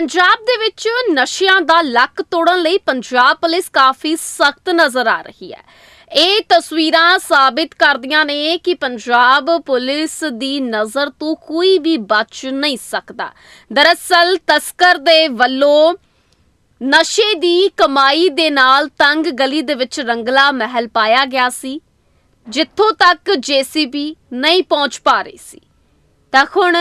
ਪੰਜਾਬ ਦੇ ਵਿੱਚ ਨਸ਼ਿਆਂ ਦਾ ਲੱਕ ਤੋੜਨ ਲਈ ਪੰਜਾਬ ਪੁਲਿਸ ਕਾਫੀ ਸਖਤ ਨਜ਼ਰ ਆ ਰਹੀ ਹੈ। ਇਹ ਤਸਵੀਰਾਂ ਸਾਬਿਤ ਕਰਦੀਆਂ ਨੇ ਕਿ ਪੰਜਾਬ ਪੁਲਿਸ ਦੀ ਨਜ਼ਰ ਤੋਂ ਕੋਈ ਵੀ ਬਚ ਨਹੀਂ ਸਕਦਾ। ਦਰਅਸਲ ਤਸਕਰ ਦੇ ਵੱਲੋਂ ਨਸ਼ੇ ਦੀ ਕਮਾਈ ਦੇ ਨਾਲ ਤੰਗ ਗਲੀ ਦੇ ਵਿੱਚ ਰੰਗਲਾ ਮਹਿਲ ਪਾਇਆ ਗਿਆ ਸੀ। ਜਿੱਥੋਂ ਤੱਕ ਜੀਸੀਬੀ ਨਹੀਂ ਪਹੁੰਚ ਪਾ ਰਹੀ ਸੀ। ਤਾਂ ਹੁਣ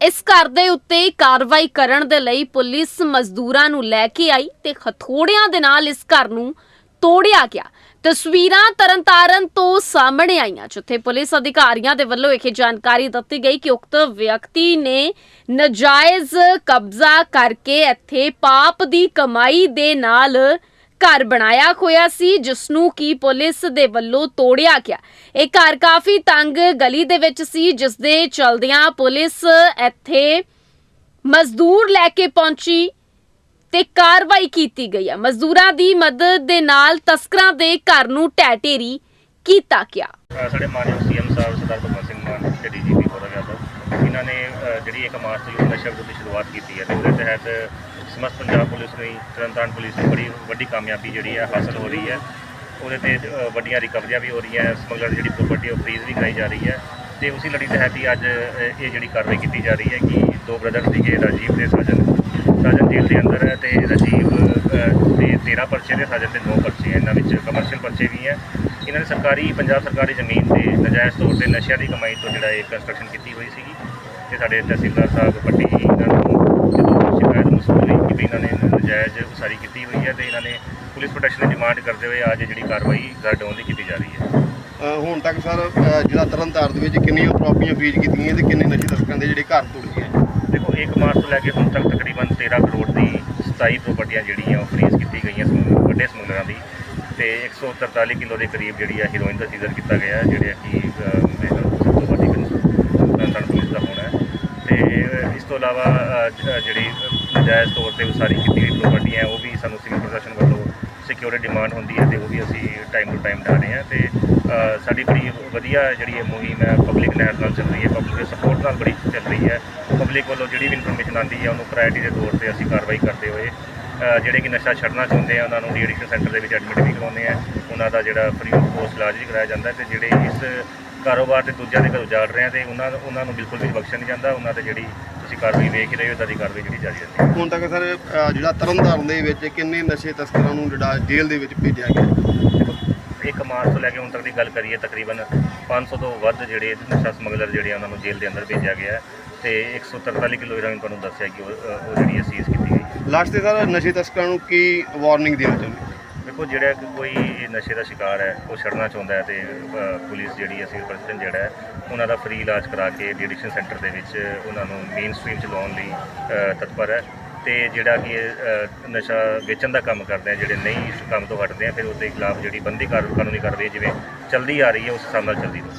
ਇਸ ਘਰ ਦੇ ਉੱਤੇ ਕਾਰਵਾਈ ਕਰਨ ਦੇ ਲਈ ਪੁਲਿਸ ਮਜ਼ਦੂਰਾਂ ਨੂੰ ਲੈ ਕੇ ਆਈ ਤੇ ਹਥੋੜਿਆਂ ਦੇ ਨਾਲ ਇਸ ਘਰ ਨੂੰ ਤੋੜਿਆ ਗਿਆ। ਤਸਵੀਰਾਂ ਤਰਨਤਾਰਨ ਤੋਂ ਸਾਹਮਣੇ ਆਈਆਂ, ਜਿੱਥੇ ਪੁਲਿਸ ਅਧਿਕਾਰੀਆਂ ਦੇ ਵੱਲੋਂ ਇਹ ਜਾਣਕਾਰੀ ਦਿੱਤੀ ਗਈ ਕਿ ਉਕਤ ਵਿਅਕਤੀ ਨੇ ਨਜਾਇਜ਼ ਕਬਜ਼ਾ ਕਰਕੇ ਇੱਥੇ ਪਾਪ ਦੀ ਕਮਾਈ ਦੇ ਨਾਲ ਘਰ ਬਣਾਇਆ ਹੋਇਆ ਸੀ ਜਿਸ ਨੂੰ ਕੀ ਪੁਲਿਸ ਦੇ ਵੱਲੋਂ ਤੋੜਿਆ ਗਿਆ। ਇਹ ਘਰ ਕਾਫੀ ਤੰਗ ਗਲੀ ਦੇ ਵਿੱਚ ਸੀ ਜਿਸ ਦੇ ਚਲਦਿਆਂ ਪੁਲਿਸ ਇੱਥੇ ਮਜ਼ਦੂਰ ਲੈ ਕੇ ਪਹੁੰਚੀ ਤੇ ਕਾਰਵਾਈ ਕੀਤੀ ਗਈ ਹੈ ਮਜ਼ਦੂਰਾਂ ਦੀ ਮਦਦ ਦੇ ਨਾਲ ਤਸਕਰਾਂ ਦੇ ਘਰ ਨੂੰ ਢਹਿ ਢੇਰੀ ਕੀਤਾ ਗਿਆ। ਸਾਡੇ ਮਾਨਯੋਗ ਸੀਐਮ ਸਾਹਿਬ ਸਰਦਾਰ ਭਗਵੰਤ ਸਿੰਘ ਮਾਨ ਤੇ ਡੀਜੀਪੀ ਹੋਰਗਾ ਸਾਹਿਬ ਇਹਨਾਂ ਨੇ ਅ, ਜਿਹੜੀ ਇੱਕ ਮਾਰਚ ਤੋਂ ਨਸ਼ਾ ਵਿਰੁੱਧ ਸ਼ੁਰੂਆਤ ਕੀਤੀ ਹੈ ਤੇ ਉਹਦੇ ਤਹਿਤ ਸਮਸਤ ਪੰਜਾਬ ਪੁਲਿਸ ਨੂੰ ਤਰਨਤਾਰਨ ਪੁਲਿਸ ਨੂੰ ਬੜੀ ਵੱਡੀ ਕਾਮਯਾਬੀ ਜਿਹੜੀ ਹੈ ਹਾਸਲ ਹੋ ਰਹੀ ਹੈ। ਉਹਦੇ ਤੇ ਵੱਡੀਆਂ ਰਿਕਵਰੀਆਂ ਵੀ ਹੋ ਰਹੀਆਂ ਸਮਗਲਰ ਜਿਹੜੀ ਪ੍ਰਾਪਰਟੀ ਉਹ ਫਰੀਜ਼ ਵੀ ਕਰਾਈ ਜਾ ਰਹੀ ਹੈ। ਤੇ ਉਸੇ ਲੜੀ ਤਹਿਤ ਹੀ ਅੱਜ ਇਹ ਜਿਹੜੀ ਕਾਰਵਾਈ ਕੀਤੀ ਜਾ ਰਹੀ ਹੈ ਕਿ ਦੋ ਬ੍ਰਦਰ ਸੀਗੇ, ਰਾਜੀਵ ਤੇ ਸਾਜਨ। ਸਾਜਨ ਜੇਲ੍ਹ ਦੇ ਅੰਦਰ ਹੈ ਤੇ ਰਾਜੀਵ ਦੇ 13 ਪਰਚੇ ਦੇ ਸਾਜਨ ਤੇ 9 ਪਰਚੇ ਇਹਨਾਂ ਵਿੱਚ ਕਮਰਸ਼ੀਅਲ ਪਰਚੇ ਵੀ ਹੈ। ਇਹਨਾਂ ਨੇ ਸਰਕਾਰੀ, ਪੰਜਾਬ ਸਰਕਾਰੀ ਜ਼ਮੀਨ ਤੇ ਨਜਾਇਜ਼ ਤੌਰ ਤੇ ਨਸ਼ਿਆਂ ਦੀ ਕਮਾਈ ਤੋਂ ਜਿਹੜਾ ਇਹ ਕੰਸਟਰਕਸ਼ਨ ਕੀਤੀ ਹੋਈ ਸੀਗੀ। ਤੇ ਸਾਡੇ ਤਹਿਸੀਲਦਾਰ ਸਾਹਿਬ ਪੱਟੀ ਇਹਨਾਂ ਨੂੰ ਜਦੋਂ ਸ਼ਿਕਾਇਤ ਮਸੂਲ ਹੋਈ ਕਿ ਵੀ ਇਹਨਾਂ ਨੇ ਨਜਾਇਜ਼ ਉਸਾਰੀ ਕੀਤੀ ਹੋਈ ਹੈ ਤੇ ਇਹਨਾਂ ਨੇ ਪੁਲਿਸ ਪ੍ਰੋਟੈਕਸ਼ਨ ਦੀ ਡਿਮਾਂਡ ਕਰਦੇ ਹੋਏ ਅੱਜ ਜਿਹੜੀ ਕਾਰਵਾਈ ਗਰਡਾਉਣ ਦੀ ਕੀਤੀ ਜਾ ਰਹੀ ਹੈ। ਅ, ਹੁਣ ਤੱਕ ਸਰ ਜਿਹੜਾ ਤਰਨਤਾਰਨ ਦੇ ਵਿੱਚ ਕਿੰਨੀਆਂ ਪ੍ਰਾਪਰਟੀਆਂ ਫ੍ਰੀਜ਼ ਕੀਤੀਆਂ ਤੇ ਕਿੰਨੇ ਨਸ਼ੇ ਤਸਕਰਾਂ ਦੇ ਜਿਹੜੇ ਘਰ ਤੋੜ ਗਏ? ਦੇਖੋ 1 ਮਾਰਚ ਤੋਂ ਲੈ ਕੇ ਹੁਣ ਤੱਕ ਤਕਰੀਬਨ 13 ਕਰੋੜ ਦੀ 27 ਪ੍ਰਾਪਰਟੀਆਂ ਜਿਹੜੀਆਂ ਉਹ ਫਰੀਜ਼ ਕੀਤੀ ਗਈਆਂ ਸਮੂਹ ਵੱਡੇ ਸਮੂਹਾਂ ਦੀ ਤੇ 143 ਕਿਲੋ ਦੇ ਕਰੀਬ ਜਿਹੜੀ ਹੈ ਹੀਰੋਇਨ ਦਾ ਸੀਜ਼ਰ ਕੀਤਾ ਗਿਆ ਹੈ, ਜਿਹੜੇ ਕਿ ਅ, ਮੇਰੇ ਖਿਆਲ ਸਭ ਤੋਂ ਵੱਡੀ ਤਰਨਤਾਰਨ ਪੁਲਿਸ ਦਾ ਹੋਣਾ ਹੈ। ਤੇ ਇਸ ਤੋਂ ਇਲਾਵਾ ਜ- ਜਿਹੜੀ ਜਾਇਜ਼ ਤੌਰ ਤੇ ਉਸਾਰੀ ਕੀਤੀ ਗਈ ਪ੍ਰਾਪਰਟੀ ਹੈ, ਉਹ ਵੀ ਸਾਨੂੰ ਸਿਵਲ ਪ੍ਰਸ਼ਾਸਨ ਵੱਲੋਂ ਸਿਕਿਉਰਿਟੀ ਡਿਮਾਂਡ ਹੁੰਦੀ ਹੈ ਤੇ ਉਹ ਵੀ ਅਸੀਂ ਟਾਈਮ ਟੂ ਟਾਈਮ ਡਾ ਰਹੇ ਹਾਂ ਤੇ ਸਾਡੀ ਬੜੀ ਵਧੀਆ ਜਿਹੜੀ ਇਹ ਮੁਹਿੰਮ ਹੈ ਪਬਲਿਕ ਨਾਲ ਨਾਲ ਚੱਲ ਰਹੀ ਹੈ ਪਬਲਿਕ ਦੇ ਸਪੋਰਟ ਨਾਲ ਬੜੀ ਚੱਲ ਰਹੀ ਹੈ। ਪਬਲਿਕ ਵੱਲੋਂ ਜਿਹੜੀ ਵੀ ਇਨਫੋਰਮੇਸ਼ਨ ਆਉਂਦੀ ਹੈ, ਉਹਨੂੰ ਪ੍ਰਾਇੋਰਟੀ ਦੇ ਤੌਰ ਤੇ ਅਸੀਂ ਕਾਰਵਾਈ ਕਰਦੇ ਹੋਏ ਜਿਹੜੇ ਕਿ ਨਸ਼ਾ ਛੱਡਣਾ ਚਾਹੁੰਦੇ ਆ, ਉਹਨਾਂ ਨੂੰ ਡੀਐਡਿਕਸ਼ਨ ਸੈਂਟਰ ਦੇ ਵਿੱਚ ਐਡਮਿਟ ਵੀ ਕਰਵਾਉਂਦੇ ਆ। ਉਹਨਾਂ ਦਾ ਜਿਹੜਾ ਫ੍ਰੀ ਆਫ ਕੋਸਟ ਇਲਾਜ ਵੀ ਕਰਾਇਆ ਜਾਂਦਾ ਹੈ ਤੇ ਜਿਹੜੇ ਇਸ ਕਾਰੋਬਾਰ ਤੇ ਦੂਜਿਆਂ ਦੇ ਘਰ ਉਜਾੜ ਰਹੇ ਆ ਤੇ ਉਹਨਾਂ ਉਹਨਾਂ ਨੂੰ ਬਿਲਕੁਲ ਵੀ ਬਖਸ਼ਿਆ ਨਹੀਂ ਜਾਂਦਾ, ਉਹਨਾਂ ਤੇ ਜਿਹੜੀ ਤੁਸੀਂ ਕਾਰਵਾਈ ਵੇਖ ਹੀ ਰਹੇ ਹੋ ਇਦਾਂ ਦੀ ਕਾਰਵਾਈ ਜਿਹੜੀ ਜਾਰੀ ਰਹਿੰਦੀ ਹੈ। ਹੁਣ ਤੱਕ ਸਰ ਅ, ਜਿਹੜਾ ਤਰਨਤਾਰਨ ਦੇ ਵਿੱਚ ਕਿੰਨੇ ਨਸ਼ੇ ਤਸਕਰਾਂ ਨੂੰ ਜਿਹੜਾ ਜੇਲ੍ਹ ਦੇ ਵਿੱਚ ਭੇਜਿਆ ਗਿਆ? ਇੱਕ ਮਾਰਚ ਤੋਂ ਲੈ ਕੇ ਹੁਣ ਤੱਕ ਦੀ ਗੱਲ ਕਰੀਏ ਤਕਰੀਬਨ 500 ਤੋਂ ਵੱਧ ਜਿਹੜੇ ਨਸ਼ਾ ਸਮਗਲਰ ਜਿਹੜੇ ਆ ਉਹਨਾਂ ਨੂੰ ਜੇਲ੍ਹ ਦੇ ਅੰਦਰ ਭੇਜਿਆ ਗਿਆ ਹੈ ਤੇ 143 ਕਿਲੋ ਹੀਰੋਇਨ ਤੁਹਾਨੂੰ ਦੱਸਿਆ ਕਿ ਉਹ ਅ, ਉਹ ਜਿਹੜੀ ਸੀਜ਼ ਕੀਤੀ ਗਈ। ਲਾਸਟ ਤੇ ਸਰ ਨਸ਼ੇ ਤਸਕਰਾਂ ਨੂੰ ਕੀ ਵਾਰਨਿੰਗ ਦੇਣਾ ਚਾਹੁੰਦੇ ਦੇਖੋ ਜਿਹੜਾ ਕਿ ਕੋਈ ਨਸ਼ੇ ਦਾ ਸ਼ਿਕਾਰ ਹੈ ਉਹ ਛੱਡਣਾ ਚਾਹੁੰਦਾ ਹੈ ਤੇ ਅ, ਪੁਲਿਸ ਜਿਹੜੀ ਹੈ ਸਿਵਲ ਪ੍ਰਸ਼ਾਸਨ ਜਿਹੜਾ ਹੈ ਉਹਨਾਂ ਦਾ ਫ੍ਰੀ ਇਲਾਜ ਕਰਾ ਕੇ ਡਿਡਿਕਸ਼ਨ ਸੈਂਟਰ ਦੇ ਵਿੱਚ ਉਹਨਾਂ ਨੂੰ ਮੇਨ ਸਟ੍ਰੀਮ ਚ ਲਾਉਣ ਲਈ ਅ, ਤਤਪਰ ਹੈ। ਤੇ ਜਿਹੜਾ ਕਿ ਅ, ਨਸ਼ਾ ਵੇਚਣ ਦਾ ਕੰਮ ਕਰਦੇ ਆ ਜਿਹੜੇ ਨਹੀਂ ਇਸ ਕੰਮ ਤੋਂ ਹਟਦੇ ਆ ਫਿਰ ਉਹਦੇ ਖਿਲਾਫ ਜਿਹੜੀ ਬੰਦੀ ਕਾਰ ਕਾਨੂੰਨੀ ਕਾਰਵਾਈ ਜਿਵੇਂ ਚੱਲਦੀ ਆ ਰਹੀ ਹੈ ਉਸ ਹਿਸਾਬ ਨਾਲ ਚੱਲਦੀ ਰਹੂ।